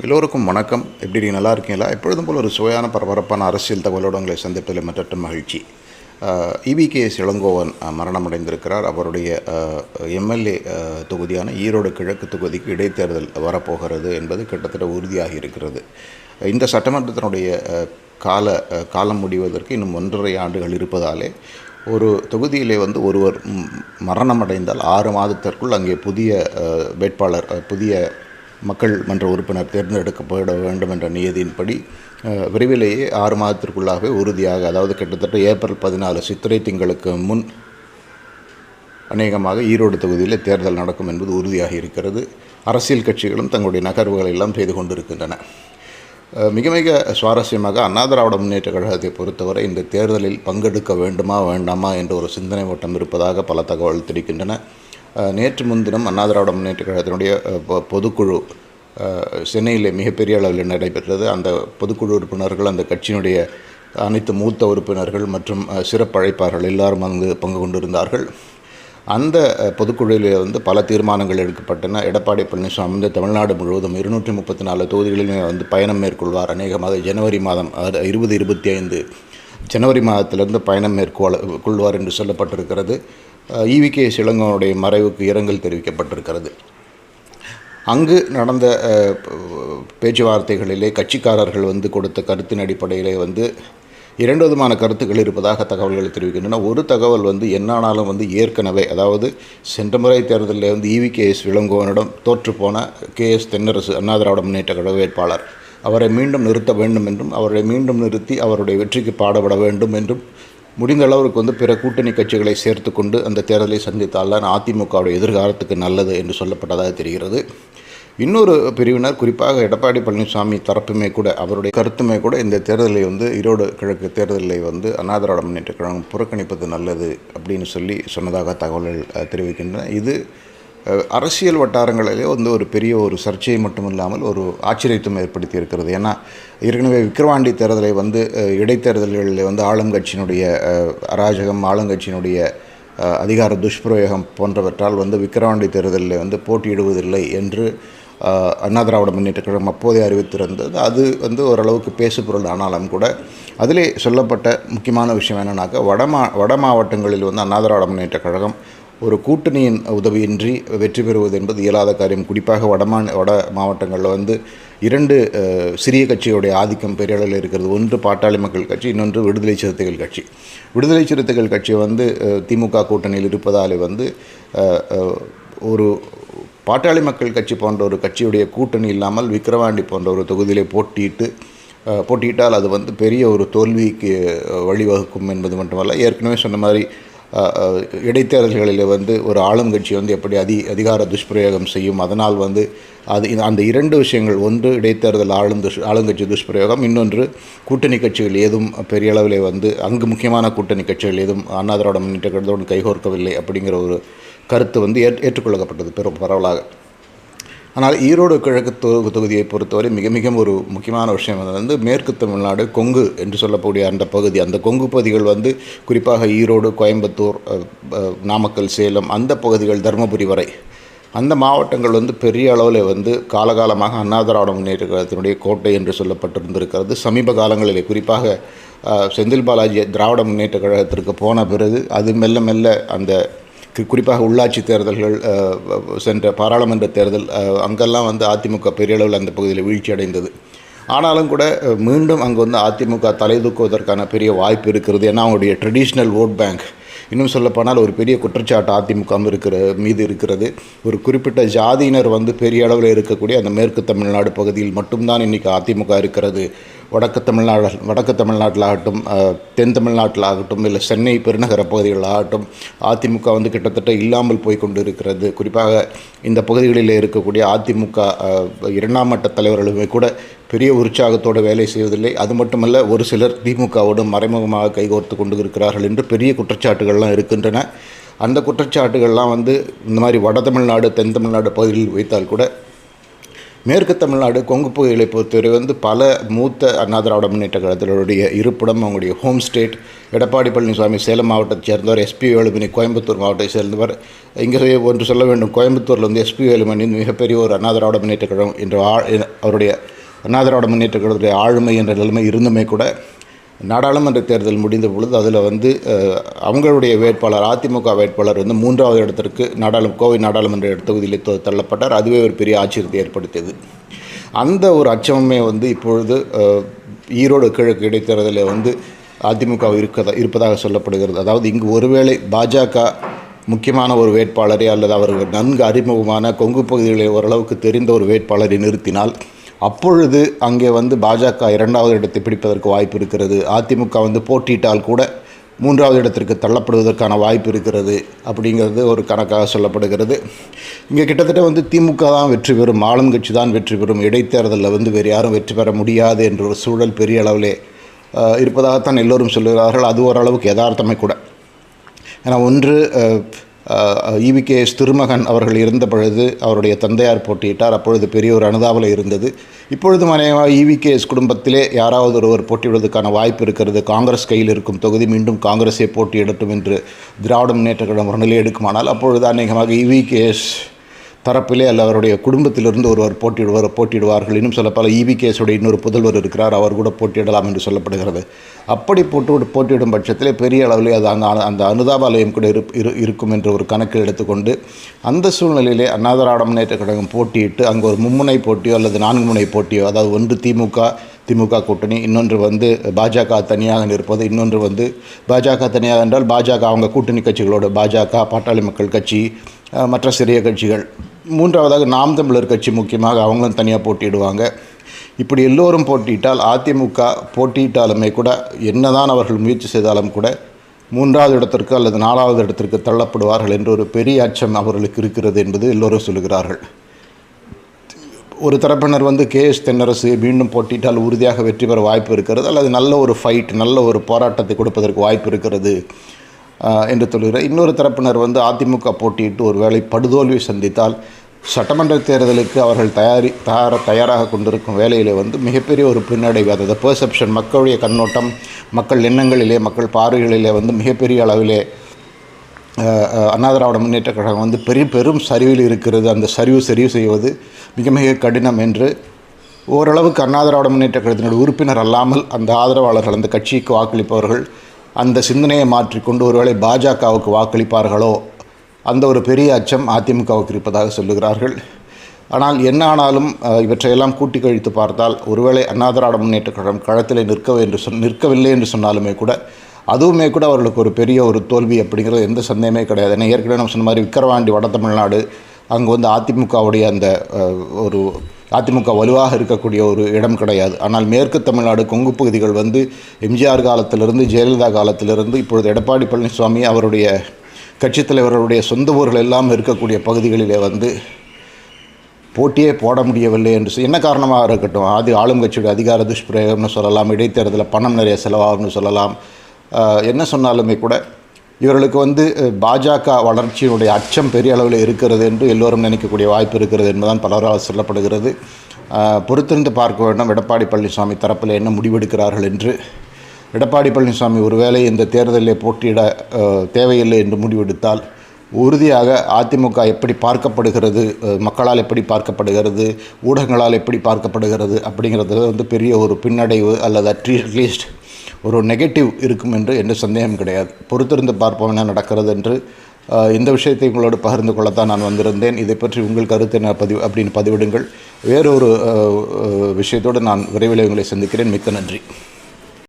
எல்லோருக்கும் வணக்கம். எப்படி நல்லா இருக்கீங்களா? எப்பொழுதும் போல் ஒரு சுவையான பரபரப்பான அரசியல் தகவலோடு உங்களை சந்திப்பதில் மற்ற மகிழ்ச்சி. இவிகேஎஸ் இளங்கோவன் மரணமடைந்திருக்கிறார். அவருடைய எம்எல்ஏ தொகுதியான ஈரோடு கிழக்கு தொகுதிக்கு இடைத்தேர்தல் வரப்போகிறது என்பது கிட்டத்தட்ட உறுதியாகி இருக்கிறது. இந்த சட்டமன்றத்தினுடைய கால காலம் முடிவதற்கு இன்னும் ஒன்றரை ஆண்டுகள் இருப்பதாலே ஒரு தொகுதியிலே வந்து ஒருவர் மரணமடைந்தால் ஆறு மாதத்திற்குள் அங்கே புதிய வேட்பாளர் புதிய மக்கள் மன்ற உறுப்பினர் தேர்ந்தெடுக்கப்பட வேண்டும் என்ற நியதியின்படி விரைவிலேயே ஆறு மாதத்திற்குள்ளாகவே உறுதியாக அதாவது கிட்டத்தட்ட ஏப்ரல் பதினாலு சித்திரை திங்களுக்கு முன் அநேகமாக ஈரோடு தொகுதியில் தேர்தல் நடக்கும் என்பது உறுதியாகி இருக்கிறது. அரசியல் கட்சிகளும் தங்களுடைய நகர்வுகளை எல்லாம் செய்து கொண்டிருக்கின்றன. மிக மிக சுவாரஸ்யமாக அண்ணாதிராவிட முன்னேற்ற கழகத்தை பொறுத்தவரை இந்த தேர்தலில் பங்கெடுக்க வேண்டுமா வேண்டாமா என்ற ஒரு சிந்தனை ஓட்டம் இருப்பதாக பல தகவல் தெரிவிக்கின்றன. நேற்று முன்தினம் அண்ணா திராவிட முன்னேற்ற கழகத்தினுடைய பொதுக்குழு சென்னையில் மிகப்பெரிய அளவில் நடைபெற்றது. அந்த பொதுக்குழு உறுப்பினர்கள் அந்த கட்சியினுடைய அனைத்து மூத்த உறுப்பினர்கள் மற்றும் சிறப்பழைப்பார்கள் எல்லாரும் அங்கு பங்கு கொண்டிருந்தார்கள். அந்த பொதுக்குழுவில் வந்து பல தீர்மானங்கள் எடுக்கப்பட்டன. எடப்பாடி பழனிசாமி வந்து தமிழ்நாடு முழுவதும் இருநூற்றி முப்பத்தி நாலு தொகுதிகளிலுமே வந்து பயணம் மேற்கொள்வார். அநேகமாக ஜனவரி மாதம் அதாவது இருபது இருபத்தி ஐந்து ஜனவரி மாதத்திலிருந்து பயணம் மேற்கொள்ள கொள்வார் என்று சொல்லப்பட்டிருக்கிறது. இவிகே இளங்கோனுடைய மறைவுக்கு இரங்கல் தெரிவிக்கப்பட்டிருக்கிறது. அங்கு நடந்த பேச்சுவார்த்தைகளிலே கட்சிக்காரர்கள் வந்து கொடுத்த கருத்தின் அடிப்படையிலே வந்து இரண்டு விதமான கருத்துக்கள் இருப்பதாக தகவல்கள் தெரிவிக்கின்றன. ஒரு தகவல் வந்து என்னானாலும் வந்து ஏற்கனவே அதாவது சென்ற முறை தேர்தலில் வந்து இவி கே எஸ் இளங்கோவனிடம் தோற்றுப்போன கே எஸ் தென்னரசு அண்ணா திராவிட முன்னேற்ற கழக வேட்பாளர். அவரை மீண்டும் நிறுத்த வேண்டும் என்றும் அவரை மீண்டும் நிறுத்தி அவருடைய வெற்றிக்கு பாடுபட வேண்டும் என்றும் முடிந்த அளவுக்கு வந்து பிற கூட்டணி கட்சிகளை சேர்த்து கொண்டு அந்த தேர்தலை சந்தித்தால்தான் அதிமுகவுடைய எதிர்காலத்துக்கு நல்லது என்று சொல்லப்பட்டதாக தெரிகிறது. இன்னொரு பிரிவினர் குறிப்பாக எடப்பாடி பழனிசாமி தரப்புமே கூட அவருடைய கருத்துமே கூட இந்த தேர்தலை வந்து ஈரோடு கிழக்கு தேர்தலை வந்து அண்ணா முன்னேற்ற கழகம் புறக்கணிப்பது நல்லது அப்படின்னு சொல்லி சொன்னதாக தகவல்கள் தெரிவிக்கின்றன. இது அரசியல் வட்டாரங்களிலே வந்து ஒரு பெரிய ஒரு சர்ச்சையை மட்டும் இல்லாமல் ஒரு ஆச்சரியத்தும் ஏற்படுத்தி இருக்கிறது ஏன்னா ஏற்கனவே விக்கிரவாண்டி தேர்தலை வந்து இடைத்தேர்தல்களில் வந்து ஆளுங்கட்சியினுடைய அராஜகம் ஆளுங்கட்சியினுடைய அதிகார துஷ்பிரயோகம் போன்றவற்றால் வந்து விக்கிரவாண்டி தேர்தலில் வந்து போட்டியிடுவதில்லை என்று அண்ணா திராவிட முன்னேற்ற கழகம் அப்போதே அறிவித்திருந்தது. அது வந்து ஓரளவுக்கு பேசுபொருள் ஆனாலும் கூட அதிலே சொல்லப்பட்ட முக்கியமான விஷயம் என்னென்னாக்கா வட மா வட மாவட்டங்களில் வந்து அண்ணா திராவிட முன்னேற்ற கழகம் ஒரு கூட்டணியின் உதவியின்றி வெற்றி பெறுவது என்பது இயலாத காரியம். குறிப்பாக வடமான வட மாவட்டங்களில் வந்து இரண்டு சிறிய கட்சியுடைய ஆதிக்கம் பெரிய அளவில் இருக்கிறது. ஒன்று பாட்டாளி மக்கள் கட்சி இன்னொன்று விடுதலை சிறுத்தைகள் கட்சி. விடுதலை சிறுத்தைகள் கட்சி வந்து திமுக கூட்டணியில் இருப்பதாலே வந்து ஒரு பாட்டாளி மக்கள் கட்சி போன்ற ஒரு கட்சியுடைய கூட்டணி இல்லாமல் விக்கிரவாண்டி போன்ற ஒரு தொகுதியிலே போட்டியிட்டு போட்டியிட்டால் அது வந்து பெரிய ஒரு தோல்விக்கு வழிவகுக்கும் என்பது மட்டுமல்ல. ஏற்கனவே சொன்ன மாதிரி இடைத்தேர்தல்களில் வந்து ஒரு ஆளுங்கட்சி வந்து எப்படி அதி அதிகார துஷ்பிரயோகம் செய்யும். அதனால் வந்து அது அந்த இரண்டு விஷயங்கள் ஒன்று இடைத்தேர்தல் ஆளும் துஷ் ஆளுங்கட்சி துஷ்பிரயோகம் இன்னொன்று கூட்டணி கட்சிகள் ஏதும் பெரிய அளவில் வந்து அங்கு முக்கியமான கூட்டணி கட்சிகள் ஏதும் அண்ணா திராவிட முன்னேற்ற கழகத்தோடு கைகோர்க்கவில்லை அப்படிங்கிற ஒரு கருத்து வந்து ஏற் ஏற்றுக்கொள்ளப்பட்டது. பெரும் பரவலாக. ஆனால் ஈரோடு கிழக்கு தொ- தொகுதியை பொறுத்தவரை மிக மிக ஒரு முக்கியமான விஷயம் வந்து மேற்கு தமிழ்நாடு கொங்கு என்று சொல்லக்கூடிய அந்த பகுதி. அந்த கொங்கு பகுதிகள் வந்து குறிப்பாக ஈரோடு கோயம்புத்தூர் நாமக்கல் சேலம் அந்த பகுதிகள் தருமபுரி வரை. அந்த மாவட்டங்கள் வந்து பெரிய அளவில் வந்து காலகாலமாக அண்ணா திராவிட முன்னேற்ற கழகத்தினுடைய கோட்டை என்று சொல்லப்பட்டிருந்திருக்கிறது. சமீப காலங்களிலே குறிப்பாக செந்தில் பாலாஜி திராவிட முன்னேற்ற கழகத்திற்கு போன பிறகு அது மெல்ல மெல்ல அந்த குறிப்பாக உள்ளாட்சி தேர்தல்கள் சென்ற பாராளுமன்ற தேர்தல் அங்கெல்லாம் வந்து அதிமுக பெரிய அளவில் அந்த பகுதியில் வீழ்ச்சி அடைந்தது. ஆனாலும் கூட மீண்டும் அங்கே வந்து அதிமுக தலை தூக்குவதற்கான பெரிய வாய்ப்பு இருக்கிறது ஏன்னா அவங்களுடைய ட்ரெடிஷ்னல் ஓட் பேங்க் இன்னும் சொல்லப்போனால் ஒரு பெரிய குற்றச்சாட்டு அதிமுக இருக்கிற மீது இருக்கிறது. ஒரு குறிப்பிட்ட ஜாதியினர் வந்து பெரிய அளவில் இருக்கக்கூடிய அந்த மேற்கு தமிழ்நாடு பகுதியில் மட்டும்தான் இன்றைக்கி அதிமுக இருக்கிறது. வடக்கு தமிழ்நாடு வடக்கு தமிழ்நாட்டிலாகட்டும் ஆகட்டும் தென் தமிழ்நாட்டிலாகட்டும் இல்லை சென்னை பெருநகர பகுதிகளாகட்டும் அதிமுக வந்து கிட்டத்தட்ட இல்லாமல் போய் கொண்டு இருக்கிறது குறிப்பாக இந்த பகுதிகளில் இருக்கக்கூடிய அதிமுக இரண்டாம் மட்ட தலைவர்களுமே கூட பெரிய உற்சாகத்தோடு வேலை செய்வதில்லை. அது மட்டுமல்ல ஒரு சிலர் திமுகவோடு மறைமுகமாக கைகோர்த்து கொண்டு இருக்கிறார்கள் என்று பெரிய குற்றச்சாட்டுகள்லாம் இருக்கின்றன. அந்த குற்றச்சாட்டுகள்லாம் வந்து இந்த மாதிரி வட தமிழ்நாடு தென் தமிழ்நாடு பகுதியில் வைத்தால் கூட மேற்கு தமிழ்நாடு கொங்கு புகையிலை பொறுத்தவரை வந்து பல மூத்த அண்ணா திராவிட முன்னேற்ற கழகத்தினருடைய இருப்பிடம் அவங்களுடைய ஹோம் ஸ்டேட் எடப்பாடி பழனிசாமி சேலம் மாவட்டத்தை சேர்ந்தவர் எஸ்பி வேலுமணி கோயம்புத்தூர் மாவட்டத்தை சேர்ந்தவர். இங்கே ஒன்று சொல்ல வேண்டும் கோயம்புத்தூரில் வந்து எஸ்பி வேலுமணி மிகப்பெரிய ஒரு அண்ணா திராவிட முன்னேற்ற கழகம் என்ற ஆ- அவருடைய அண்ணா திராவிட முன்னேற்ற கழகத்துடைய ஆளுமை என்ற நிலைமை இருந்துமே கூட நாடாளுமன்ற தேர்தல் முடிந்த பொழுது அதில் வந்து அவங்களுடைய வேட்பாளர் அதிமுக வேட்பாளர் வந்து மூன்றாவது இடத்திற்கு நாடாளும் கோவை நாடாளுமன்ற தொகுதியில் தள்ளப்பட்டார். அதுவே ஒரு பெரிய ஆச்சரியத்தை ஏற்படுத்தியது. அந்த ஒரு அச்சமே வந்து இப்பொழுது ஈரோடு கிழக்கு இடைத்தேர்தலில் வந்து அதிமுக இருக்கதா இருப்பதாக சொல்லப்படுகிறது. அதாவது இங்கு ஒருவேளை பாஜக முக்கியமான ஒரு வேட்பாளரை அல்லது அவர்கள் நன்கு அறிமுகமான கொங்கு பகுதிகளில் ஓரளவுக்கு தெரிந்த ஒரு வேட்பாளரை நிறுத்தினால் அப்பொழுது அங்கே வந்து பாஜக இரண்டாவது இடத்தை பிடிப்பதற்கு வாய்ப்பு இருக்கிறது. அதிமுக வந்து போட்டியிட்டால் கூட மூன்றாவது இடத்திற்கு தள்ளப்படுவதற்கான வாய்ப்பு இருக்கிறது அப்படிங்கிறது ஒரு கணக்காக சொல்லப்படுகிறது. இங்கே கிட்டத்தட்ட வந்து திமுக தான் வெற்றி பெறும் ஆளும் கட்சி தான் வெற்றி பெறும். இடைத்தேர்தலில் வந்து வேறு யாரும் வெற்றி பெற முடியாது என்ற ஒரு சூழல் பெரிய அளவிலே இருப்பதாகத்தான் எல்லோரும் சொல்லுகிறார்கள். அது ஓரளவுக்கு யதார்த்தமே கூட. ஏன்னா ஒன்று இவிகேஎஸ் திருமகன் அவர்கள் இருந்த பொழுது அவருடைய தந்தையார் போட்டியிட்டார். அப்பொழுது பெரிய ஒரு அனுதாபலை இருந்தது. இப்பொழுது மனைவாக இவிகேஎஸ் குடும்பத்திலே யாராவது ஒருவர் போட்டியிடுவதற்கான வாய்ப்பு இருக்கிறது. காங்கிரஸ் கையில் இருக்கும் தொகுதி மீண்டும் காங்கிரஸே போட்டியிடட்டும் என்று திராவிட முன்னேற்ற கழகம் ஒரு நிலை எடுக்குமானால் அப்பொழுது அநேகமாக இவிகேஎஸ் தரப்பிலே அல்ல அவருடைய குடும்பத்திலிருந்து ஒருவர் போட்டியிடுவார் போட்டியிடுவார்கள். இன்னும் சொல்ல பல இவி கேஸுடைய இன்னொரு புதல்வர் இருக்கிறார் அவர் கூட போட்டியிடலாம் என்று சொல்லப்படுகிறது. அப்படி போட்டு போட்டியிடும் பட்சத்திலே பெரிய அளவில் அது அந்த அந்த அனுதாபாலயம் கூட இரு இரு- இருக்கும் என்ற ஒரு கணக்கில் எடுத்துக்கொண்டு அந்த சூழ்நிலையிலே அண்ணா திராவிட முன்னேற்ற கழகம் போட்டியிட்டு அங்கே ஒரு மும்முனை போட்டியோ அல்லது நான்கு முனை போட்டியோ அதாவது ஒன்று திமுக திமுக கூட்டணி இன்னொன்று வந்து பாஜக தனியாக இருப்பது இன்னொன்று வந்து பாஜக தனியாக என்றால் பாஜக அவங்க கூட்டணி கட்சிகளோடு பாஜக பாட்டாளி மக்கள் கட்சி மற்ற சிறிய கட்சிகள். மூன்றாவதாக நாம் தமிழர் கட்சி முக்கியமாக அவங்களும் தனியாக போட்டியிடுவாங்க. இப்படி எல்லோரும் போட்டியிட்டால் அதிமுக போட்டியிட்டாலுமே கூட என்னதான் அவர்கள் முயற்சி செய்தாலும் கூட மூன்றாவது இடத்திற்கு அல்லது நாலாவது இடத்திற்கு தள்ளப்படுவார்கள் என்ற ஒரு பெரிய அச்சம் அவர்களுக்கு இருக்கிறது என்பது எல்லோரும் சொல்லுகிறார்கள். ஒரு தரப்பினர் வந்து கே எஸ் தென்னரசு மீண்டும் போட்டியிட்டால் உறுதியாக வெற்றி பெற வாய்ப்பு இருக்கிறது அல்லது நல்ல ஒரு ஃபைட் நல்ல ஒரு போராட்டத்தை கொடுப்பதற்கு வாய்ப்பு இருக்கிறது. என்று சொல்கிறார் இன்னொரு தரப்பினர் வந்து அதிமுக போட்டியிட்டு ஒரு வேலை படுதோல்வி சந்தித்தால் சட்டமன்ற தேர்தலுக்கு அவர்கள் தயாரி தயார தயாராக கொண்டிருக்கும் வேலையில் வந்து மிகப்பெரிய ஒரு பின்னடைவு அதாவது பெர்செப்ஷன் மக்களுடைய கண்ணோட்டம் மக்கள் எண்ணங்களிலே மக்கள் பார்வைகளிலே வந்து மிகப்பெரிய அளவிலே அஹ், அண்ணா திராவிட முன்னேற்ற கழகம் வந்து பெரிய பெரும் சரிவில் இருக்கிறது. அந்த சரிவு சரிவு செய்வது மிக மிக கடினம் என்று ஓரளவுக்கு அண்ணா திராவிட முன்னேற்ற கழகத்தினுடைய உறுப்பினர் அல்லாமல் அந்த ஆதரவாளர்கள் அந்த கட்சிக்கு வாக்களிப்பவர்கள் அந்த சிந்தனையை மாற்றிக்கொண்டு ஒருவேளை பாஜகவுக்கு வாக்களிப்பார்களோ அந்த ஒரு பெரிய அச்சம் அதிமுகவுக்கு இருப்பதாக சொல்லுகிறார்கள். ஆனால் என்ன ஆனாலும் இவற்றையெல்லாம் கூட்டி கழித்து பார்த்தால் ஒருவேளை அண்ணாதிராட முன்னேற்ற கழகம் களத்தில் நிற்க என்று சொல் நிற்கவில்லை என்று சொன்னாலுமே கூட அதுவுமே கூட அவர்களுக்கு ஒரு பெரிய ஒரு தோல்வி அப்படிங்கிறது எந்த சந்தேகமே கிடையாது. ஏன்னா ஏற்கனவே நம்ம சொன்ன மாதிரி விக்கிரவாண்டி வட தமிழ்நாடு அங்கே வந்து அதிமுகவுடைய அந்த ஒரு அதிமுக வலுவாக இருக்கக்கூடிய ஒரு இடம் கிடையாது. ஆனால் மேற்கு தமிழ்நாடு கொங்கு பகுதிகள் வந்து எம்ஜிஆர் காலத்திலிருந்து ஜெயலலிதா காலத்திலிருந்து இப்பொழுது எடப்பாடி பழனிசாமி அவருடைய கட்சித் தலைவர்களுடைய சொந்த ஊர்கள் எல்லாம் இருக்கக்கூடிய பகுதிகளிலே வந்து போட்டியே போட முடியவில்லை என்று என்ன காரணமாக இருக்கட்டும்? ஆதி ஆளும் கட்சியுடைய அதிகார துஷ்பிரயோகம்னு சொல்லலாம் இடைத்தேர்தலில் பணம் நிறைய செலவாகும்னு சொல்லலாம். என்ன சொன்னாலுமே கூட இவர்களுக்கு வந்து பாஜக வளர்ச்சியினுடைய அச்சம் பெரிய அளவில் இருக்கிறது என்று எல்லோரும் நினைக்கக்கூடிய வாய்ப்பு இருக்கிறது என்பதுதான் பலரால் சொல்லப்படுகிறது. பொறுத்திருந்து பார்க்க வேண்டும் எடப்பாடி பழனிசாமி தரப்பில் என்ன முடிவெடுக்கிறார்கள் என்று. எடப்பாடி பழனிசாமி ஒருவேளை இந்த தேர்தலில் போட்டியிட தேவையில்லை என்று முடிவெடுத்தால் உறுதியாக அதிமுக எப்படி பார்க்கப்படுகிறது மக்களால் எப்படி பார்க்கப்படுகிறது ஊடகங்களால் எப்படி பார்க்கப்படுகிறது அப்படிங்கிறதுல வந்து பெரிய ஒரு பின்னடைவு அல்லது அட்லீஸ்ட் ஒரு நெகட்டிவ் இருக்கும் என்று எந்த சந்தேகம் கிடையாது. பொறுத்திருந்து பார்ப்போம் என்ன நடக்கிறது என்று. இந்த விஷயத்தை உங்களோடு பகிர்ந்து கொள்ளத்தான் நான் வந்திருந்தேன். இதை பற்றி உங்கள் கருத்து என்ன பதிவு அப்படின்னு பதிவிடுங்கள். வேறொரு விஷயத்தோடு நான் விரைவில் உங்களை சந்திக்கிறேன். மிக்க நன்றி.